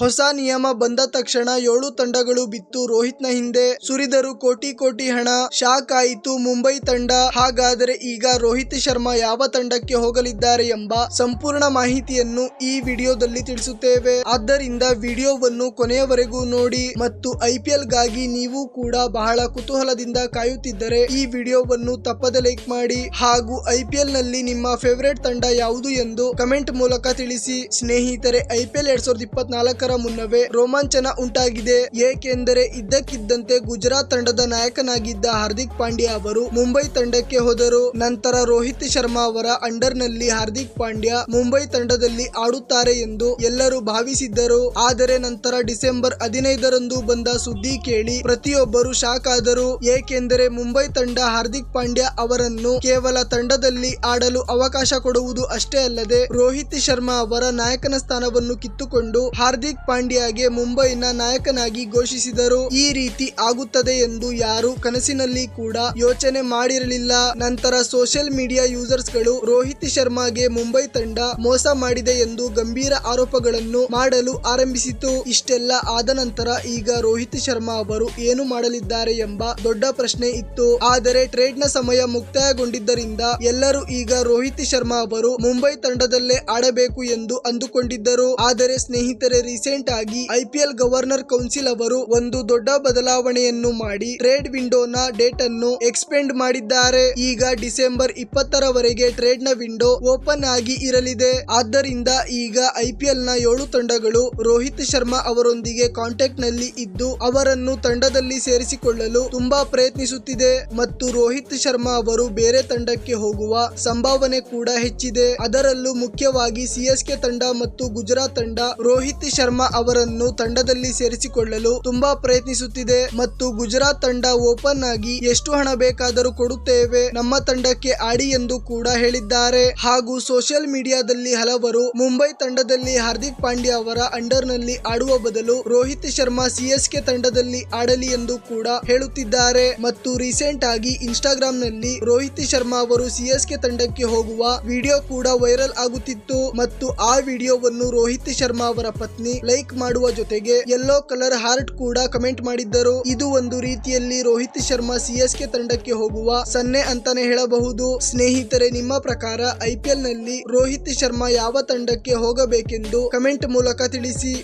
ಹೊಸ ನಿಯಮ ಬಂದ ತಕ್ಷಣ ಏಳು ತಂಡಗಳು ಬಿತ್ತು. ರೋಹಿತ್ನ ಹಿಂದೆ ಸುರಿದರು ಕೋಟಿ ಕೋಟಿ ಹಣ ಶಾಕ್ ಆಯಿತು. ಮುಂಬೈ ತಂಡ ಹಾಗಾದರೆ ಈಗ ರೋಹಿತ್ ಶರ್ಮಾ ಯಾವ ತಂಡಕ್ಕೆ ಹೋಗಲಿದ್ದಾರೆ ಎಂಬ ಸಂಪೂರ್ಣ ಮಾಹಿತಿಯನ್ನು ಈ ವಿಡಿಯೋದಲ್ಲಿ ತಿಳಿಸುತ್ತೇವೆ. ಆದ್ದರಿಂದ ವಿಡಿಯೋವನ್ನು ಕೊನೆಯವರೆಗೂ ನೋಡಿ ಮತ್ತು ಐಪಿಎಲ್ಗಾಗಿ ನೀವು ಕೂಡ ಬಹಳ ಕುತೂಹಲದಿಂದ ಕಾಯುತ್ತಿದ್ದರೆ ಈ ವಿಡಿಯೋವನ್ನು ತಪ್ಪದೆ ಲೈಕ್ ಮಾಡಿ ಹಾಗೂ ಐಪಿಎಲ್ನಲ್ಲಿ ನಿಮ್ಮ ಫೇವರೇಟ್ ತಂಡ ಯಾವುದು ಎಂದು ಕಮೆಂಟ್ ಮೂಲಕ ತಿಳಿಸಿ. ಸ್ನೇಹಿತರೆ ಐಪಿಎಲ್ ಎರಡ್ ಸಾವಿರದ ಇಪ್ಪತ್ನಾಲ್ಕರ ಮುನ್ನವೇ ರೋಮಾಂಚನ ಉಂಟಾಗಿದೆ. ಏಕೆಂದರೆ ಇದ್ದಕ್ಕಿದ್ದಂತೆ ಗುಜರಾತ್ ತಂಡದ ನಾಯಕನಾಗಿದ್ದ ಹಾರ್ದಿಕ್ ಪಾಂಡ್ಯ ಅವರು ಮುಂಬೈ ತಂಡಕ್ಕೆ ಹೋದರು. ನಂತರ ರೋಹಿತ್ ಶರ್ಮಾ ಅವರ ಅಂಡರ್ನಲ್ಲಿ ಹಾರ್ದಿಕ್ ಪಾಂಡ್ಯ ಮುಂಬೈ ತಂಡದಲ್ಲಿ ಆಡುತ್ತಾರೆ ಎಂದು ಎಲ್ಲರೂ ಭಾವಿಸಿದ್ದರು. ಆದರೆ ನಂತರ ಡಿಸೆಂಬರ್ ಹದಿನೈದರಂದು ಬಂದ ಸುದ್ದಿ ಕೇಳಿ ಪ್ರತಿಯೊಬ್ಬರು ಶಾಕ್ ಆದರು. ಏಕೆಂದರೆ ಮುಂಬೈ ತಂಡ ಹಾರ್ದಿಕ್ ಪಾಂಡ್ಯ ಅವರನ್ನು ಕೇವಲ ತಂಡದಲ್ಲಿ ಆಡಲು ಅವಕಾಶ ಕೊಡುವುದು ಅಷ್ಟೇ ಅಲ್ಲದೆ ರೋಹಿತ್ ಶರ್ಮಾ ಅವರ ನಾಯಕನ ಸ್ಥಾನವನ್ನು ಕಿತ್ತುಕೊಂಡು ಹಾರ್ದಿಕ್ ಪಾಂಡ್ಯಗೆ ಮುಂಬೈನ ನಾಯಕನಾಗಿ ಘೋಷಿಸಿದರು. ಈ ರೀತಿ ಆಗುತ್ತದೆ ಎಂದು ಯಾರು ಕನಸಿನಲ್ಲಿ ಕೂಡ ಯೋಚನೆ ಮಾಡಿರಲಿಲ್ಲ. ನಂತರ ಸೋಷಿಯಲ್ ಮೀಡಿಯಾ ಯೂಸರ್ಸ್ಗಳು ರೋಹಿತ್ ಶರ್ಮಾಗೆ ಮುಂಬೈ ತಂಡ ಮೋಸ ಮಾಡಿದೆ ಎಂದು ಗಂಭೀರ ಆರೋಪಗಳನ್ನು ಮಾಡಲು ಆರಂಭಿಸಿತು. ಇಷ್ಟೆಲ್ಲ ಆದ ನಂತರ ಈಗ ರೋಹಿತ್ ಶರ್ಮಾ ಅವರು ಏನು ಮಾಡಲಿದ್ದಾರೆ ಎಂಬ ದೊಡ್ಡ ಪ್ರಶ್ನೆ ಇತ್ತು. ಆದರೆ ಟ್ರೇಡ್ನ ಸಮಯ ಮುಕ್ತಾಯಗೊಂಡಿದ್ದರಿಂದ ಎಲ್ಲರೂ ಈಗ ರೋಹಿತ್ ಶರ್ಮಾ ಅವರು ಮುಂಬೈ ತಂಡದಲ್ಲೇ ಆಡಬೇಕು ಎಂದು ಅಂದುಕೊಂಡಿದ್ದರು. ಆದರೆ ಸ್ನೇಹಿತರೆ ರೀಸೆಂಟ್ ಆಗಿ ಐಪಿಎಲ್ ಗವರ್ನರ್ ಕೌನ್ಸಿಲ್ ಅವರು ಒಂದು ದೊಡ್ಡ ಬದಲಾವಣೆಯನ್ನು ಮಾಡಿ ಟ್ರೇಡ್ ವಿಂಡೋನ ಡೇಟ್ ಅನ್ನು ಎಕ್ಸ್ಪೆಂಡ್ ಮಾಡಿದ್ದಾರೆ. ಈಗ ಡಿಸೆಂಬರ್ ಇಪ್ಪತ್ತರವರೆಗೆ ಟ್ರೇಡ್ನ ವಿಂಡೋ ಓಪನ್ ಆಗಿ ಇರಲಿದೆ. ಆದ್ದರಿಂದ ಈಗ ಐಪಿಎಲ್ನ ಏಳು ತಂಡಗಳು ರೋಹಿತ್ ಶರ್ಮಾ ಅವರೊಂದಿಗೆ ಕಾಂಟ್ಯಾಕ್ಟ್ನಲ್ಲಿ ಇದ್ದು ಅವರನ್ನು ತಂಡದಲ್ಲಿ ಸೇರಿಸಿಕೊಳ್ಳಲು ತುಂಬಾ ಪ್ರಯತ್ನಿಸುತ್ತಿದೆ. ಮತ್ತು ರೋಹಿತ್ ಶರ್ಮಾ ಅವರು ಬೇರೆ ತಂಡಕ್ಕೆ ಹೋಗುವ ಸಂಭಾವನೆ ಕೂಡ ಹೆಚ್ಚಿದೆ. ಅದರಲ್ಲೂ ಮುಖ್ಯವಾಗಿ ಸಿಎಸ್ಕೆ ತಂಡ ಮತ್ತು ಗುಜರಾತ್ ತಂಡ ರೋಹಿತ್ ಶರ್ಮಾ ಅವರನ್ನು ತಂಡದಲ್ಲಿ ಸೇರಿಸಿಕೊಳ್ಳಲು ತುಂಬಾ ಪ್ರಯತ್ನಿಸುತ್ತಿದೆ ಮತ್ತು ಗುಜರಾತ್ ತಂಡ ಓಪನ್ ಆಗಿ ಎಷ್ಟು ಹಣ ಬೇಕಾದರೂ ಕೊಡುತ್ತೇವೆ ನಮ್ಮ ತಂಡಕ್ಕೆ ಆಡಿ ಎಂದು ಕೂಡ ಹೇಳಿದ್ದಾರೆ. ಹಾಗೂ ಸೋಷಿಯಲ್ ಮೀಡಿಯಾದಲ್ಲಿ ಹಲವರು ಮುಂಬೈ ತಂಡದಲ್ಲಿ ಹಾರ್ದಿಕ್ ಪಾಂಡ್ಯ ಅವರ ಅಂಡರ್ನಲ್ಲಿ ಆಡುವ ಬದಲು ರೋಹಿತ್ ಶರ್ಮಾ ಸಿಎಸ್ಕೆ ತಂಡದಲ್ಲಿ ಆಡಲಿ ಎಂದು ಕೂಡ ಹೇಳುತ್ತಿದ್ದಾರೆ. ಮತ್ತು ರೀಸೆಂಟ್ ಆಗಿ ಇನ್ಸ್ಟಾಗ್ರಾಮ್ನಲ್ಲಿ ರೋಹಿತ್ ಶರ್ಮಾ ಅವರು ಸಿಎಸ್ಕೆ ತಂಡಕ್ಕೆ ಹೋಗುವ ವಿಡಿಯೋ ಕೂಡ ವೈರಲ್ ಆಗುತ್ತಿತ್ತು. ಮತ್ತು ಆ ವಿಡಿಯೋವನ್ನು ರೋಹಿತ್ ಶರ್ಮಾ ಅವರ ಪತ್ನಿ ಲೈಕ್ ಮಾಡುವ ಜೊತೆಗೆ ಯೆಲ್ಲೋ ಕಲರ್ ಹಾರ್ಟ್ ಕೂಡ ಕಮೆಂಟ್ ಮಾಡಿದ್ದರು. ಇದು ಒಂದು ರೀತಿಯಲ್ಲಿ ರೋಹಿತ್ ಶರ್ಮಾ ಸಿಎಸ್ಕೆ ತಂಡಕ್ಕೆ ಹೋಗುವ ಸನ್ನೆ ಅಂತಾನೆ ಹೇಳಬಹುದು. ಸ್ನೇಹಿತರೆ, ನಿಮ್ಮ ಪ್ರಕಾರ ಐಪಿಎಲ್ನಲ್ಲಿ ರೋಹಿತ್ ಶರ್ಮಾ ಯಾವ ತಂಡಕ್ಕೆ ಹೋಗಬೇಕೆಂದು ಕಮೆಂಟ್ ಮೂಲಕ ತಿಳಿಸಿ.